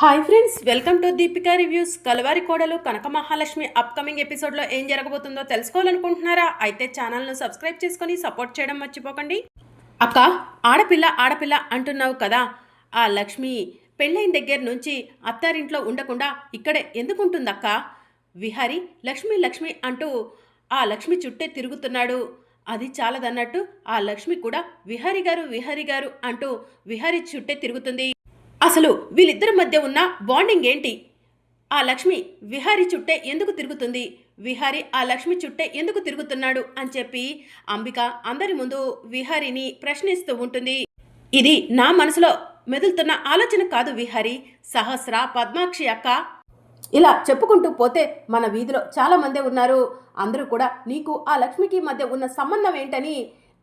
Hi friends welcome to Deepika reviews Kalavari Kodalu Kanaka Mahalakshmi upcoming ఎపిసోడ్లో ఏం జరగబోతుందో తెలుసుకోవాలనుకుంటున్నారా? అయితే ఛానల్ను సబ్స్క్రైబ్ చేసుకొని సపోర్ట్ చేయడం మర్చిపోకండి. అక్క ఆడపిల్ల ఆడపిల్ల అంటున్నావు కదా? ఆ లక్ష్మి పెళ్ళైన దగ్గర నుంచి అత్తారింట్లో ఉండకుండా ఇక్కడే ఎందుకుంటుందక్క? విహారి లక్ష్మి లక్ష్మి అంటూ ఆ లక్ష్మి చుట్టే తిరుగుతున్నాడు. అది చాలదన్నట్టు ఆ లక్ష్మి కూడా విహారి గారు విహారి గారు అంటూ విహారి చుట్టే తిరుగుతుంది. అసలు వీళ్ళిద్దరి మధ్య ఉన్న బాండింగ్ ఏంటి? ఆ లక్ష్మి విహారి చుట్టే ఎందుకు తిరుగుతుంది? విహారి ఆ లక్ష్మి చుట్టే ఎందుకు తిరుగుతున్నాడు? అని చెప్పి అంబిక అందరి ముందు విహారిని ప్రశ్నిస్తూ ఉంటుంది. ఇది నా మనసులో మెదులుతున్న ఆలోచన కాదు విహారి. సహస్ర పద్మాక్షి అక్క. ఇలా చెప్పుకుంటూ పోతే మన వీధిలో చాలా మందే ఉన్నారు. అందరూ కూడా నీకు ఆ లక్ష్మికి మధ్య ఉన్న సంబంధం ఏంటని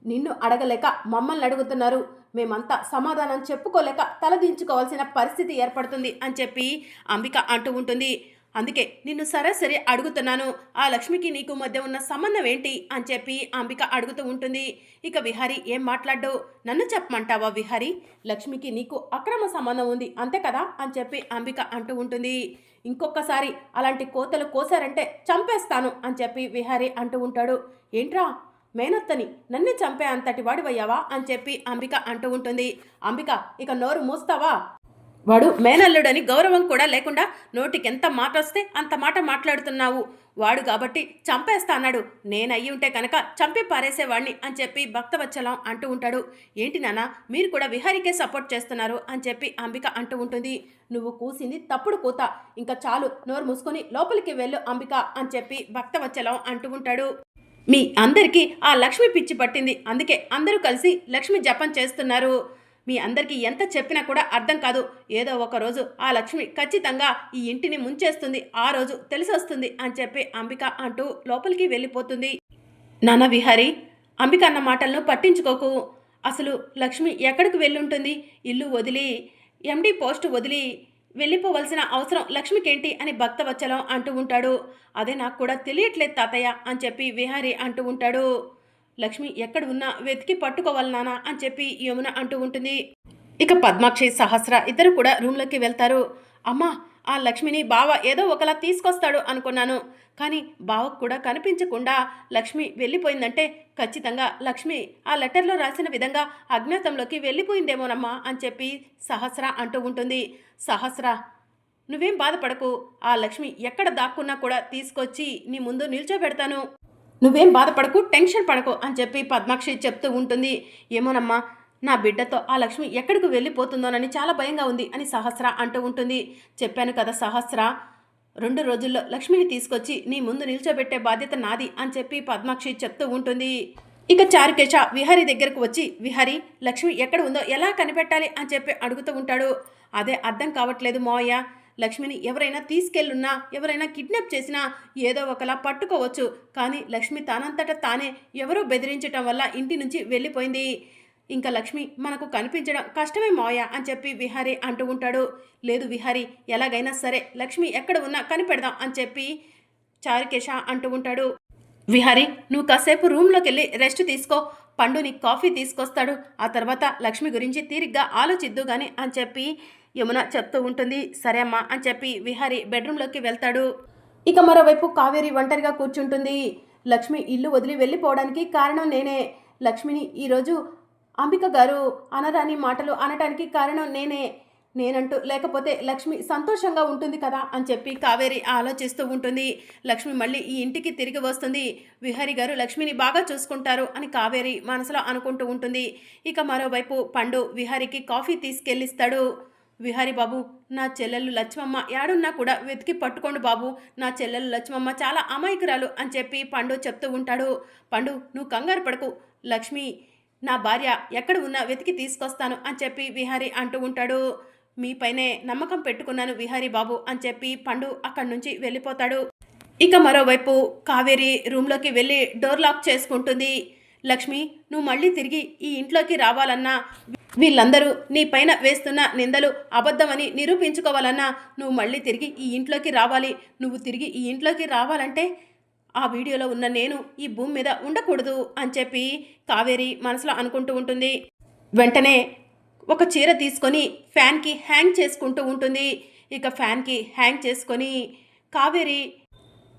నిన్ను అడగలేక మమ్మల్ని అడుగుతున్నారు. మేమంతా సమాధానం చెప్పుకోలేక తలదించుకోవాల్సిన పరిస్థితి ఏర్పడుతుంది అని చెప్పి అంబిక అంటూ ఉంటుంది. అందుకే నిన్ను సరాసరి అడుగుతున్నాను. ఆ లక్ష్మికి నీకు మధ్య ఉన్న సంబంధం ఏంటి? అని చెప్పి అంబిక అడుగుతూ ఉంటుంది. ఇక విహారి ఏం మాట్లాడ్డు నన్ను చెప్పమంటావా విహారి? లక్ష్మికి నీకు అక్రమ సంబంధం ఉంది అంతే కదా? అని చెప్పి అంబిక అంటూ ఉంటుంది. ఇంకొకసారి అలాంటి కోతలు కోసారంటే చంపేస్తాను అని చెప్పి విహారి అంటూ ఉంటాడు. ఏంట్రా? మేనత్తని నన్ను చంపే అంతటి వాడివయ్యావా అని చెప్పి అంబిక అంటూ ఉంటుంది. అంబిక ఇక నోరు మూస్తావా? వాడు మేనల్లుడని గౌరవం కూడా లేకుండా నోటికి ఎంత మాట వస్తే అంత మాట మాట్లాడుతున్నావు. వాడు కాబట్టి చంపేస్తా అన్నాడు. నేనయ్యి ఉంటే కనుక చంపి పారేసేవాడిని అని చెప్పి భక్తవచ్చలం అంటూ ఉంటాడు. ఏంటి నాన్న మీరు కూడా విహారికే సపోర్ట్ చేస్తున్నారు అని చెప్పి అంబిక అంటూ ఉంటుంది. నువ్వు కూసింది తప్పుడు కూత. ఇంకా చాలు నోరు మూసుకొని లోపలికి వెళ్ళు అంబిక అని చెప్పి భక్తవచ్చలం అంటూ ఉంటాడు. మీ అందరికీ ఆ లక్ష్మి పిచ్చి పట్టింది. అందుకే అందరూ కలిసి లక్ష్మి జపం చేస్తున్నారు. మీ అందరికీ ఎంత చెప్పినా కూడా అర్థం కాదు. ఏదో ఒక రోజు ఆ లక్ష్మి ఖచ్చితంగా ఈ ఇంటిని ముంచేస్తుంది. ఆ రోజు తెలిసొస్తుంది అని చెప్పి అంబిక అంటూ లోపలికి వెళ్ళిపోతుంది. నాన్న విహారి అంబిక అన్న మాటలను పట్టించుకోకు. అసలు లక్ష్మి ఎక్కడికి వెళ్ళుంటుంది? ఇల్లు వదిలి ఎండి పోస్ట్ వదిలి వెళ్ళిపోవలసిన అవసరం లక్ష్మికేంటి అని భక్తవచ్చలం అంటూ ఉంటాడు. అదే నాకు కూడా తెలియట్లేదు తాతయ్య అని చెప్పి విహారి అంటూ ఉంటాడు. లక్ష్మి ఎక్కడ ఉన్నా వెతికి పట్టుకోవాలి నానా అని చెప్పి యమున అంటూ ఉంటుంది. ఇక పద్మాక్షి సహస్ర ఇద్దరు కూడా రూమ్లోకి వెళ్తారు. అమ్మా ఆ లక్ష్మిని బావ ఏదో ఒకలా తీసుకొస్తాడు అనుకున్నాను. కానీ బావకు కూడా కనిపించకుండా లక్ష్మి వెళ్ళిపోయిందంటే ఖచ్చితంగా లక్ష్మి ఆ లెటర్లో రాసిన విధంగా అజ్ఞాతంలోకి వెళ్ళిపోయిందేమోనమ్మా అని చెప్పి సహస్ర అంటూ ఉంటుంది. సహస్ర నువ్వేం బాధపడకు. ఆ లక్ష్మి ఎక్కడ దాక్కున్నా కూడా తీసుకొచ్చి నీ ముందు నిల్చోబెడతాను. నువ్వేం బాధపడకు టెన్షన్ పడకు అని చెప్పి పద్మాక్షి చెప్తూ ఉంటుంది. ఏమోనమ్మా నా బిడ్డతో ఆ లక్ష్మి ఎక్కడికి వెళ్ళిపోతుందోనని చాలా భయంగా ఉంది అని సహస్ర అంటూ ఉంటుంది. చెప్పాను కదా సహస్ర రెండు రోజుల్లో లక్ష్మిని తీసుకొచ్చి నీ ముందు నిల్చోబెట్టే బాధ్యత నాది అని చెప్పి పద్మాక్షి చెప్తూ ఉంటుంది. ఇక చారుకేశ విహారి దగ్గరకు వచ్చి విహారి లక్ష్మి ఎక్కడ ఉందో ఎలా కనిపెట్టాలి అని చెప్పి అడుగుతూ ఉంటాడు. అదే అర్థం కావట్లేదు మోయ్య లక్ష్మిని ఎవరైనా తీసుకెళ్ళున్నా ఎవరైనా కిడ్నాప్ చేసినా ఏదో ఒకలా పట్టుకోవచ్చు. కానీ లక్ష్మి తానంతట తానే ఎవరో బెదిరించటం వల్ల ఇంటి నుంచి వెళ్ళిపోయింది. ఇంకా లక్ష్మి మనకు కనిపించడం కష్టమే మోయ అని చెప్పి విహారీ అంటూ ఉంటాడు. లేదు విహారీ ఎలాగైనా సరే లక్ష్మి ఎక్కడ ఉన్నా కనిపెడదాం అని చెప్పి చారుకేశ అంటూ ఉంటాడు. విహారీ నువ్వు కాసేపు రూమ్లోకి వెళ్ళి రెస్ట్ తీసుకో పండుని కాఫీ తీసుకొస్తాడు. ఆ తర్వాత లక్ష్మి గురించి తీరిగ్గా ఆలోచిద్దు గాని అని చెప్పి యమున చెప్తూ ఉంటుంది. సరే అమ్మా అని చెప్పి విహారీ బెడ్రూమ్లోకి వెళ్తాడు. ఇక మరోవైపు కావేరి ఒంటరిగా కూర్చుంటుంది. లక్ష్మి ఇల్లు వదిలి వెళ్ళిపోవడానికి కారణం నేనే. లక్ష్మిని ఈరోజు అంబిక గారు అనరాని మాటలు అనటానికి కారణం నేనే నేనంటూ లేకపోతే లక్ష్మి సంతోషంగా ఉంటుంది కదా అని చెప్పి కావేరి ఆలోచిస్తూ ఉంటుంది. లక్ష్మి మళ్ళీ ఈ ఇంటికి తిరిగి వస్తుంది. విహరి గారు లక్ష్మిని బాగా చూసుకుంటారు అని కావేరి మనసులో అనుకుంటూ ఉంటుంది. ఇక మరోవైపు పండు విహారికి కాఫీ తీసుకెళ్ళిస్తాడు. విహారి బాబు నా చెల్లెలు లక్ష్మమ్మ యాడున్నా కూడా వెతికి పట్టుకోండి బాబు. నా చెల్లెలు లక్ష్మమ్మ చాలా అమాయకురాలు అని చెప్పి పండు చెప్తూ ఉంటాడు. పండు నువ్వు కంగారు పడకు. లక్ష్మి నా భార్య ఎక్కడ ఉన్నా వెతికి తీసుకొస్తాను అని చెప్పి విహారి అంటూ ఉంటాడు. మీపైనే నమ్మకం పెట్టుకున్నాను విహారీ బాబు అని చెప్పి పండు అక్కడి నుంచి వెళ్ళిపోతాడు. ఇక మరోవైపు కావేరి రూమ్లోకి వెళ్ళి డోర్ లాక్ చేసుకుంటుంది. లక్ష్మి నువ్వు మళ్ళీ తిరిగి ఈ ఇంట్లోకి రావాలన్నా వీళ్ళందరూ నీ పైన వేస్తున్న నిందలు అబద్ధమని నిరూపించుకోవాలన్నా నువ్వు మళ్ళీ తిరిగి ఈ ఇంట్లోకి రావాలి. నువ్వు తిరిగి ఈ ఇంట్లోకి రావాలంటే ఆ వీడియోలో ఉన్న నేను ఈ భూమి మీద ఉండకూడదు అని చెప్పి కావేరి మనసులో అనుకుంటూ ఉంటుంది. వెంటనే ఒక చీర తీసుకొని ఫ్యాన్కి హ్యాంగ్ చేసుకుంటూ ఉంటుంది. ఇక ఫ్యాన్కి హ్యాంగ్ చేసుకొని కావేరి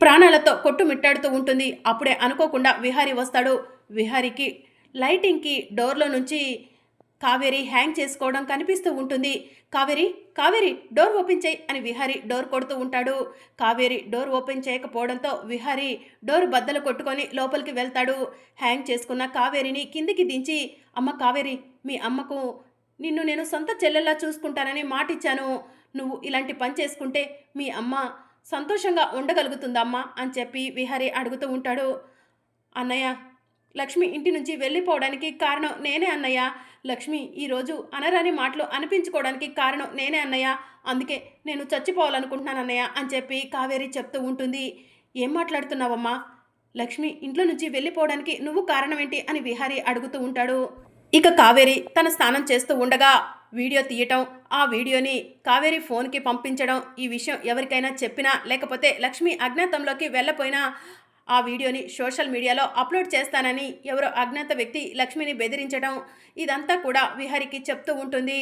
ప్రాణాలతో కొట్టుమిట్టాడుతూ ఉంటుంది. అప్పుడే అనుకోకుండా విహారి వస్తాడు. విహారికి లైటింగ్కి డోర్లో నుంచి కావేరి హ్యాంగ్ చేసుకోవడం కనిపిస్తూ ఉంటుంది. కావేరి కావేరి డోర్ ఓపెన్ చేయి అని విహారి డోర్ కొడుతూ ఉంటాడు. కావేరి డోర్ ఓపెన్ చేయకపోవడంతో విహారి డోర్ బద్దలు కొట్టుకొని లోపలికి వెళ్తాడు. హ్యాంగ్ చేసుకున్న కావేరిని కిందికి దించి అమ్మ కావేరి మీ అమ్మకు నిన్ను నేను సొంత చెల్లెల్లా చూసుకుంటానని మాటిచ్చాను. నువ్వు ఇలాంటి పని చేసుకుంటే మీ అమ్మ సంతోషంగా ఉండగలుగుతుందమ్మా అని చెప్పి విహారి అడుగుతూ ఉంటాడు. అన్నయ్య లక్ష్మి ఇంటి నుంచి వెళ్ళిపోవడానికి కారణం నేనే అన్నయ్య. లక్ష్మి ఈరోజు అనరాని మాటలు అనిపించుకోవడానికి కారణం నేనే అన్నయ్య. అందుకే నేను చచ్చిపోవాలనుకుంటున్నాను అన్నయ్య అని చెప్పి కావేరి చెప్తూ ఉంటుంది. ఏం మాట్లాడుతున్నావమ్మా? లక్ష్మి ఇంట్లో నుంచి వెళ్ళిపోవడానికి నువ్వు కారణం ఏంటి అని విహారి అడుగుతూ ఉంటాడు. ఇక కావేరి తన స్నానం చేస్తూ ఉండగా వీడియో తీయటం ఆ వీడియోని కావేరి ఫోన్కి పంపించడం ఈ విషయం ఎవరికైనా చెప్పినా లేకపోతే లక్ష్మి అజ్ఞాతంలోకి వెళ్ళపోయినా ఆ వీడియోని సోషల్ మీడియాలో అప్లోడ్ చేస్తానని ఎవరో అజ్ఞాత వ్యక్తి లక్ష్మిని బెదిరించడం ఇదంతా కూడా విహారికి చెప్తూ ఉంటుంది.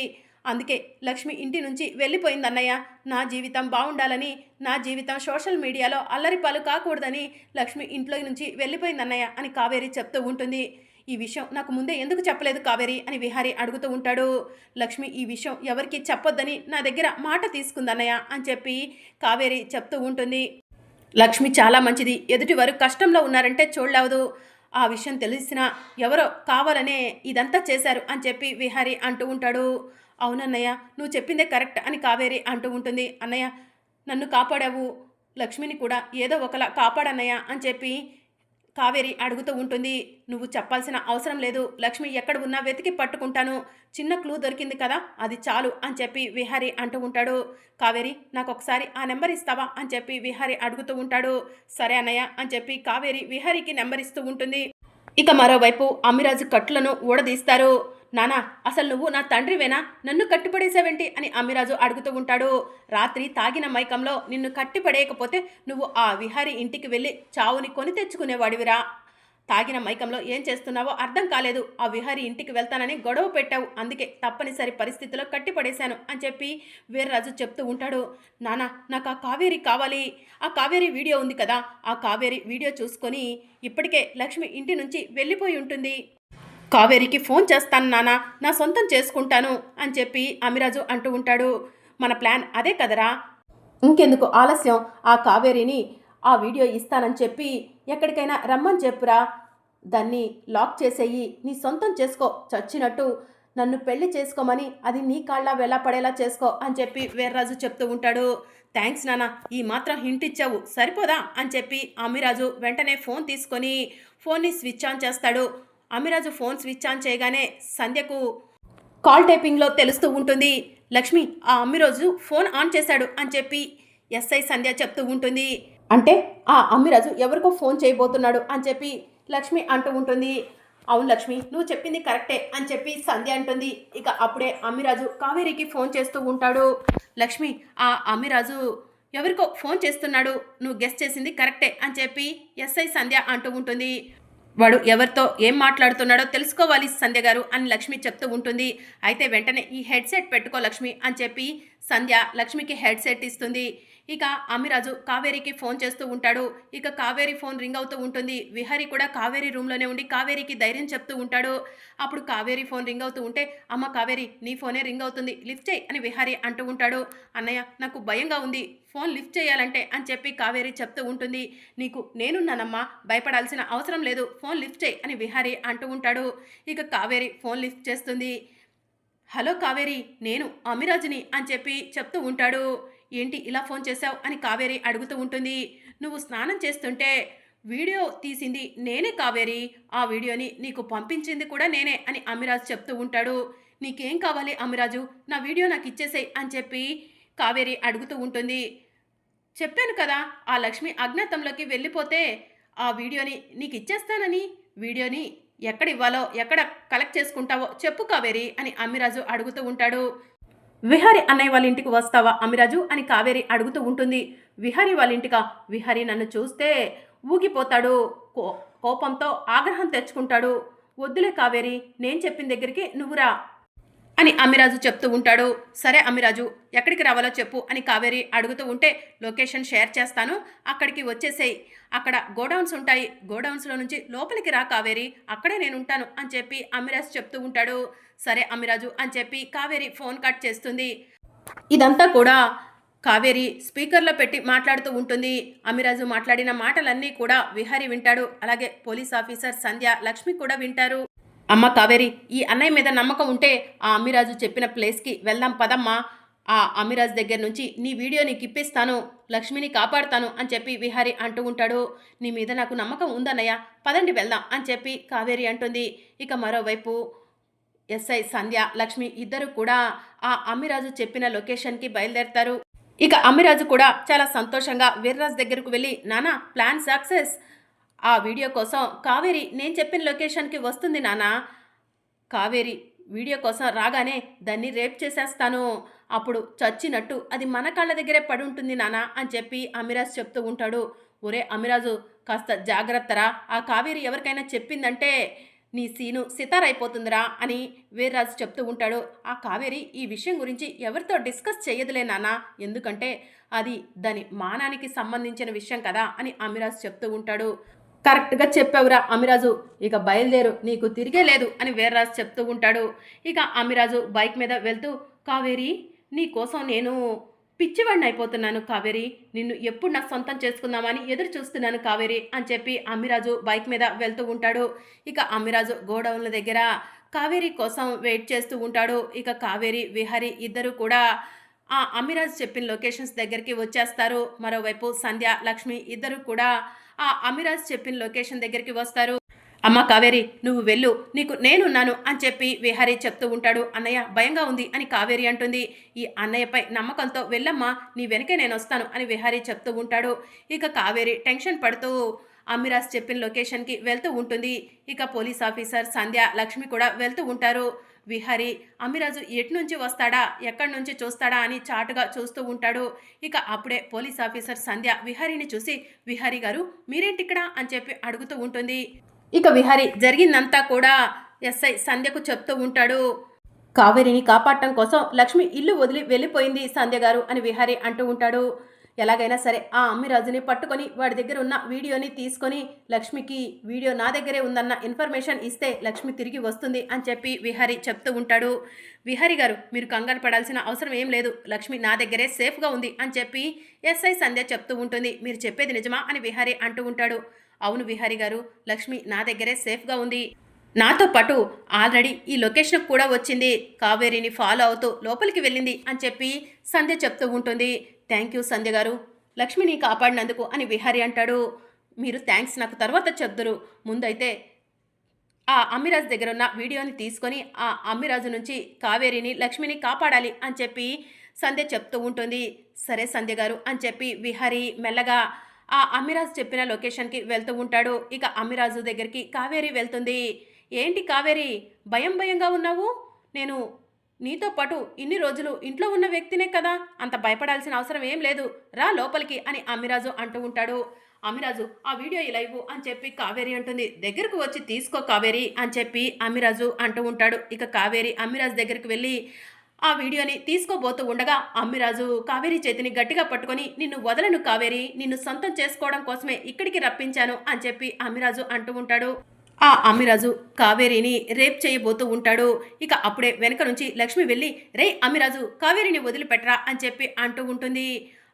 అందుకే లక్ష్మి ఇంటి నుంచి వెళ్ళిపోయిందన్నయ్య. నా జీవితం బాగుండాలని నా జీవితం సోషల్ మీడియాలో అల్లరి పాలు కాకూడదని లక్ష్మి ఇంట్లో నుంచి వెళ్ళిపోయిందన్నయ్య అని కావేరి చెప్తూ ఉంటుంది. ఈ విషయం నాకు ముందే ఎందుకు చెప్పలేదు కావేరి అని విహారి అడుగుతూ ఉంటాడు. లక్ష్మి ఈ విషయం ఎవరికి చెప్పొద్దని నా దగ్గర మాట తీసుకుందన్నయ్య అని చెప్పి కావేరి చెప్తూ ఉంటుంది. లక్ష్మి చాలా మంచిది. ఎదుటి వారు కష్టంలో ఉన్నారంటే చూడలేవదు. ఆ విషయం తెలిసిన ఎవరో కావాలనే ఇదంతా చేశారు అని చెప్పి విహారి అంటూ ఉంటాడు. అవునన్నయ్య నువ్వు చెప్పిందే కరెక్ట్ అని కావేరి అంటూ ఉంటుంది. అన్నయ్య నన్ను కాపాడావు. లక్ష్మిని కూడా ఏదో ఒకలా కాపాడన్నయ్య అని చెప్పి కావేరి అడుగుతూ ఉంటుంది నువ్వు చెప్పాల్సిన అవసరం లేదు లక్ష్మి ఎక్కడ ఉన్నా వెతికి పట్టుకుంటాను చిన్న క్లూ దొరికింది కదా అది చాలు అని చెప్పి విహారి అంటూ ఉంటాడు. కావేరి నాకు ఒకసారి ఆ నెంబర్ ఇస్తావా? అని చెప్పి విహారి అడుగుతూ ఉంటాడు. సరే అన్నయ్య అని చెప్పి కావేరి విహారికి నెంబర్ ఇస్తూ ఉంటుంది. ఇక మరోవైపు అమ్మిరాజు కట్టులను ఊడదీస్తారు. నానా అసలు నువ్వు నా తండ్రివేనా? నన్ను కట్టిపడేసావేంటి? అని అమ్మిరాజు అడుగుతూ ఉంటాడు. రాత్రి తాగిన మైకంలో నిన్ను కట్టిపడేయకపోతే నువ్వు ఆ విహారి ఇంటికి వెళ్ళి చావుని కొని తెచ్చుకునేవాడివిరా. తాగిన మైకంలో ఏం చేస్తున్నావో అర్థం కాలేదు. ఆ విహారి ఇంటికి వెళ్తానని గొడవ పెట్టావు. అందుకే తప్పనిసరి పరిస్థితిలో కట్టిపడేశాను అని చెప్పి వీర్రాజు చెప్తూ ఉంటాడు. నానా నాకు ఆ కావేరి కావాలి. ఆ కావేరి వీడియో ఉంది కదా. ఆ కావేరి వీడియో చూసుకొని ఇప్పటికే లక్ష్మి ఇంటి నుంచి వెళ్ళిపోయి ఉంటుంది. కావేరికి ఫోన్ చేస్తాను నానా నా సొంతం చేసుకుంటాను అని చెప్పి అమిరాజు అంటూ ఉంటాడు. మన ప్లాన్ అదే కదరా? ఇంకెందుకు ఆలస్యం? ఆ కావేరిని ఆ వీడియో ఇస్తానని చెప్పి ఎక్కడికైనా రమ్మని చెప్పురా. దాన్ని లాక్ చేసేయి నీ సొంతం చేసుకో చచ్చినట్టు. నన్ను పెళ్ళి చేసుకోమని అది నీ కాళ్ళ వెళ్ళ పడేలా చేసుకో అని చెప్పి వీర్రాజు చెప్తూ ఉంటాడు. థ్యాంక్స్ నాన్న ఈ మాత్రం హింట్ ఇచ్చావు సరిపోదా? అని చెప్పి అమిరాజు వెంటనే ఫోన్ తీసుకొని ఫోన్ని స్విచ్ ఆన్ చేస్తాడు. అమిరాజు ఫోన్ స్విచ్ ఆన్ చేయగానే సంధ్యకు కాల్ టైపింగ్లో తెలుస్తూ ఉంటుంది లక్ష్మి ఆ అమ్మిరాజు ఫోన్ ఆన్ చేశాడు అని చెప్పి ఎస్ఐ సంధ్య చెప్తూ ఉంటుంది. అంటే ఆ అమ్మిరాజు ఎవరికో ఫోన్ చేయబోతున్నాడు అని చెప్పి లక్ష్మి అంటూ ఉంటుంది. అవును లక్ష్మి నువ్వు చెప్పింది కరెక్టే అని చెప్పి సంధ్య అంటుంది. ఇక అప్పుడే అమ్మిరాజు కావేరికి ఫోన్ చేస్తూ ఉంటాడు. లక్ష్మి ఆ అమ్మిరాజు ఎవరికో ఫోన్ చేస్తున్నాడు నువ్వు గెస్ట్ చేసింది కరెక్టే అని చెప్పి ఎస్ఐ సంధ్య అంటూ ఉంటుంది. వాడు ఎవరితో ఏం మాట్లాడుతున్నాడో తెలుసుకోవాలి సంధ్య గారు అని లక్ష్మి చెప్తూ ఉంటుంది. అయితే వెంటనే ఈ హెడ్సెట్ పెట్టుకో లక్ష్మి అని చెప్పి సంధ్య లక్ష్మికి హెడ్సెట్ ఇస్తుంది. ఇక అమిరాజు కావేరికి ఫోన్ చేస్తూ ఉంటాడు. ఇక కావేరి ఫోన్ రింగ్ అవుతూ ఉంటుంది. విహారి కూడా కావేరి రూమ్లోనే ఉండి కావేరికి ధైర్యం చెప్తూ ఉంటాడు. అప్పుడు కావేరి ఫోన్ రింగ్ అవుతూ ఉంటే అమ్మ కావేరి నీ ఫోనే రింగ్ అవుతుంది. లిఫ్ట్ చేయి అని విహారి అంటూ ఉంటాడు. అన్నయ్య నాకు భయంగా ఉంది. ఫోన్ లిఫ్ట్ చేయాలంటే అని చెప్పి కావేరి చెప్తూ ఉంటుంది. నీకు నేనున్నానమ్మా. భయపడాల్సిన అవసరం లేదు. ఫోన్ లిఫ్ట్ చేయి అని విహారి అంటూ ఉంటాడు. ఇక కావేరి ఫోన్ లిఫ్ట్ చేస్తుంది. హలో కావేరి నేను అమిరాజుని అని చెప్పి చెప్తూ ఉంటాడు. ఏంటి ఇలా ఫోన్ చేశావు అని కావేరి అడుగుతూ ఉంటుంది. నువ్వు స్నానం చేస్తుంటే వీడియో తీసింది నేనే కావేరి. ఆ వీడియోని నీకు పంపించింది కూడా నేనే అని అమిరాజు చెప్తూ ఉంటాడు. నీకేం కావాలి అమిరాజు? నా వీడియో నాకు ఇచ్చేసేయ్ అని చెప్పి కావేరి అడుగుతూ ఉంటుంది. చెప్పాను కదా ఆ లక్ష్మి అజ్ఞాతంలోకి వెళ్ళిపోతే ఆ వీడియోని నీకు ఇచ్చేస్తానని. వీడియోని ఎక్కడ ఇవ్వాలో ఎక్కడ కలెక్ట్ చేసుకుంటావో చెప్పు కావేరి అని అమ్మిరాజు అడుగుతూ ఉంటాడు. విహారి అన్నయ్య వాళ్ళ ఇంటికి వస్తావా అమిరాజు అని కావేరి అడుగుతూ ఉంటుంది. విహారి వాళ్ళ ఇంటికా? విహారి నన్ను చూస్తే ఊగిపోతాడు. కో కోపంతో ఆగ్రహం తెచ్చుకుంటాడు. వద్దులే కావేరి నేను చెప్పిన దగ్గరికి నువ్వురా అని అమ్మిరాజు చెప్తూ ఉంటాడు. సరే అమ్మిరాజు ఎక్కడికి రావాలో చెప్పు అని కావేరి అడుగుతూ ఉంటే లొకేషన్ షేర్ చేస్తాను. అక్కడికి వచ్చేసేయి. అక్కడ గోడౌన్స్ ఉంటాయి. గోడౌన్స్లో నుంచి లోపలికి రా కావేరి. అక్కడే నేను ఉంటాను అని చెప్పి అమ్మిరాజు చెప్తూ ఉంటాడు. సరే అమ్మిరాజు అని చెప్పి కావేరి ఫోన్ కట్ చేస్తుంది. ఇదంతా కూడా కావేరి స్పీకర్లో పెట్టి మాట్లాడుతూ ఉంటుంది. అమిరాజు మాట్లాడిన మాటలన్నీ కూడా విహారి వింటాడు. అలాగే పోలీస్ ఆఫీసర్ సంధ్య లక్ష్మి కూడా వింటారు. అమ్మ కావేరి ఈ అన్నయ్య మీద నమ్మకం ఉంటే ఆ అమ్మిరాజు చెప్పిన ప్లేస్కి వెళ్దాం పదమ్మా. ఆ అమిరాజ్ దగ్గర నుంచి నీ వీడియో నీకు ఇప్పిస్తాను లక్ష్మిని కాపాడుతాను అని చెప్పి విహారి అంటూ ఉంటాడు. నీ మీద నాకు నమ్మకం ఉందన్నయ్య పదండి వెళ్దాం అని చెప్పి కావేరి అంటుంది. ఇక మరోవైపు ఎస్ఐ సంధ్య లక్ష్మి ఇద్దరు కూడా ఆ అమ్మిరాజు చెప్పిన లొకేషన్కి బయలుదేరతారు. ఇక అమ్మిరాజు కూడా చాలా సంతోషంగా వీర్రాజు దగ్గరకు వెళ్ళి నానా ప్లాన్ సక్సెస్! ఆ వీడియో కోసం కావేరి నేను చెప్పిన లొకేషన్కి వస్తుంది నానా కావేరి వీడియో కోసం రాగానే దాన్ని రేప్ చేసేస్తాను. అప్పుడు చచ్చినట్టు అది మన కాళ్ళ దగ్గరే పడి ఉంటుంది నానా అని చెప్పి అమిరాజ్ చెప్తూ ఉంటాడు. ఒరే అమిరాజు కాస్త జాగ్రత్తరా. ఆ కావేరి ఎవరికైనా చెప్పిందంటే నీ సీను సితారైపోతుందిరా అని వీర్రాజు చెప్తూ ఉంటాడు. ఆ కావేరి ఈ విషయం గురించి ఎవరితో డిస్కస్ చేయదులే నాన్న. ఎందుకంటే అది దాని మానానికి సంబంధించిన విషయం కదా అని అమిరాజు చెప్తూ ఉంటాడు. కరెక్ట్గా చెప్పావురా అమిరాజు. ఇక బయలుదేరు. నీకు తిరిగే లేదు అని వీర్రాజు చెప్తూ ఉంటాడు. ఇక అమిరాజు బైక్ మీద వెళ్తూ కావేరి నీ కోసం నేను పిచ్చివాడిని అయిపోతున్నాను కావేరి. నిన్ను ఎప్పుడు నా సొంతం చేసుకుందామని ఎదురు చూస్తున్నాను కావేరి అని చెప్పి అమ్మిరాజు బైక్ మీద వెళ్తూ ఉంటాడు. ఇక అమ్మిరాజు గోడౌన్ల దగ్గర కావేరి కోసం వెయిట్ చేస్తూ ఉంటాడు. ఇక కావేరి విహరి ఇద్దరు కూడా ఆ అమిరాజ్ చెప్పిన లొకేషన్స్ దగ్గరికి వచ్చేస్తారు. మరోవైపు సంధ్య లక్ష్మి ఇద్దరు కూడా ఆ అమిరాజ్ చెప్పిన లొకేషన్ దగ్గరికి వస్తారు. అమ్మ కావేరి నువ్వు వెళ్ళు. నీకు నేనున్నాను అని చెప్పి విహారీ చెప్తూ ఉంటాడు. అన్నయ్య భయంగా ఉంది అని కావేరి అంటుంది. ఈ అన్నయ్యపై నమ్మకంతో వెళ్ళమ్మా నీ వెనకే నేను వస్తాను అని విహారీ చెప్తూ ఉంటాడు. ఇక కావేరి టెన్షన్ పడుతూ అమిరాజ్ చెప్పిన లొకేషన్కి వెళ్తూ ఉంటుంది. ఇక పోలీస్ ఆఫీసర్ సంధ్య లక్ష్మి కూడా వెళ్తూ ఉంటారు. విహరి అమిరాజు ఎటు నుంచి వస్తాడా? ఎక్కడి నుంచి చూస్తాడా అని చాటుగా చూస్తూ ఉంటాడు. ఇక అప్పుడే పోలీస్ ఆఫీసర్ సంధ్య విహరిని చూసి విహరి గారు మీరేంటిక్కడ? అని చెప్పి అడుగుతూ ఉంటుంది. ఇక విహరి జరిగిందంతా కూడా? ఎస్ఐ సంధ్యకు చెప్తూ ఉంటాడు. కావేరిని కాపాడటం కోసం లక్ష్మి ఇల్లు వదిలి వెళ్ళిపోయింది సంధ్య గారు అని విహారీ అంటూ ఉంటాడు. ఎలాగైనా సరే ఆ అమ్మిరాజుని పట్టుకొని వాడి దగ్గర ఉన్న వీడియోని తీసుకొని లక్ష్మికి వీడియో నా దగ్గరే ఉందన్న ఇన్ఫర్మేషన్ ఇస్తే లక్ష్మి తిరిగి వస్తుంది అని చెప్పి విహరి చెప్తూ ఉంటాడు. విహరి గారు మీరు కంగారు పడాల్సిన అవసరం ఏం లేదు. లక్ష్మి నా దగ్గరే సేఫ్గా ఉంది అని చెప్పి ఎస్ఐ సంధ్య చెప్తూ ఉంటుంది. మీరు చెప్పేది నిజమా అని విహరి అంటూ ఉంటాడు. అవును విహారి గారు లక్ష్మి నా దగ్గరే సేఫ్గా ఉంది. నాతో పాటు ఆల్రెడీ ఈ లొకేషన్ కూడా వచ్చింది. కావేరిని ఫాలో అవుతూ లోపలికి వెళ్ళింది అని చెప్పి సంధ్య చెప్తూ ఉంటుంది. థ్యాంక్ యూ సంధ్య గారు. లక్ష్మిని కాపాడినందుకు అని విహారి అంటాడు. మీరు థ్యాంక్స్ నాకు తర్వాత చెప్దురు. ముందైతే ఆ అమ్మిరాజు దగ్గర ఉన్న వీడియోని తీసుకొని ఆ అమ్మిరాజు నుంచి కావేరిని లక్ష్మిని కాపాడాలి అని చెప్పి సంధ్య చెప్తూ ఉంటుంది. సరే సంధ్య గారు అని చెప్పి విహారి మెల్లగా ఆ అమ్మిరాజు చెప్పిన లొకేషన్కి వెళ్తూ ఉంటాడు. ఇక అమ్మిరాజు దగ్గరికి కావేరి వెళ్తుంది. ఏంటి కావేరి భయం భయంగా ఉన్నావు? నేను నీతో పాటు ఇన్ని రోజులు ఇంట్లో ఉన్న వ్యక్తినే కదా? అంత భయపడాల్సిన అవసరం ఏం లేదు. రా లోపలికి అని అమ్మిరాజు అంటూ ఉంటాడు. అమిరాజు ఆ వీడియో ఇలా ఇవ్వు అని చెప్పి కావేరి అంటుంది. దగ్గరకు వచ్చి తీసుకో కావేరి అని చెప్పి అమిరాజు అంటూ ఉంటాడు. ఇక కావేరి అమ్మిరాజు దగ్గరికి వెళ్ళి ఆ వీడియోని తీసుకోబోతూ ఉండగా అమ్మిరాజు కావేరి చేతిని గట్టిగా పట్టుకొని నిన్ను వదలను కావేరి. నిన్ను సొంతం చేసుకోవడం కోసమే ఇక్కడికి రప్పించాను అని చెప్పి అమ్మిరాజు అంటూ ఉంటాడు. ఆ అమిరాజు కావేరిని రేప్ చేయబోతూ ఉంటాడు. ఇక అప్పుడే వెనక నుంచి లక్ష్మి వెళ్ళి రే అమిరాజు కావేరిని వదిలిపెట్టరా అని చెప్పి అంటూ ఉంటుంది.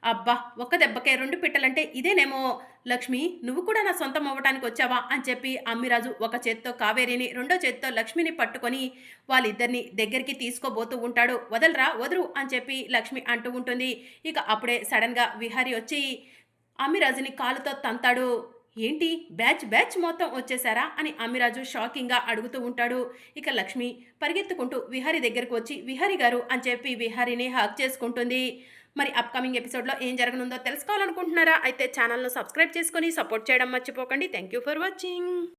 అబ్బా ఒక్క దెబ్బకే రెండు పిట్టలంటే ఇదేనేమో? లక్ష్మి నువ్వు కూడా నా సొంతం అవ్వటానికి వచ్చావా? అని చెప్పి అమ్మిరాజు ఒక చేత్తో కావేరిని రెండో చేత్తో లక్ష్మిని పట్టుకొని వాళ్ళిద్దరిని దగ్గరికి తీసుకోబోతూ ఉంటాడు. వదలరా వదరు అని చెప్పి లక్ష్మి అంటూ ఉంటుంది. ఇక అప్పుడే సడన్గా విహారి వచ్చి అమ్మిరాజుని కాలుతో తంతాడు. ఏంటి బ్యాచ్ బ్యాచ్ మొత్తం వచ్చేసారా అని అమ్మిరాజు షాకింగ్గా అడుగుతూ ఉంటాడు. ఇక లక్ష్మి పరిగెత్తుకుంటూ విహారి దగ్గరకు వచ్చి విహారి గారు అని చెప్పి విహారిని హాక్ చేసుకుంటుంది. మరి అప్కమింగ్ ఎపిసోడ్లో ఏం జరగనుందో తెలుసుకోవాలనుకుంటున్నారా? అయితే ఛానల్ను సబ్స్క్రైబ్ చేసుకొని సపోర్ట్ చేయడం మర్చిపోకండి. Thank you for watching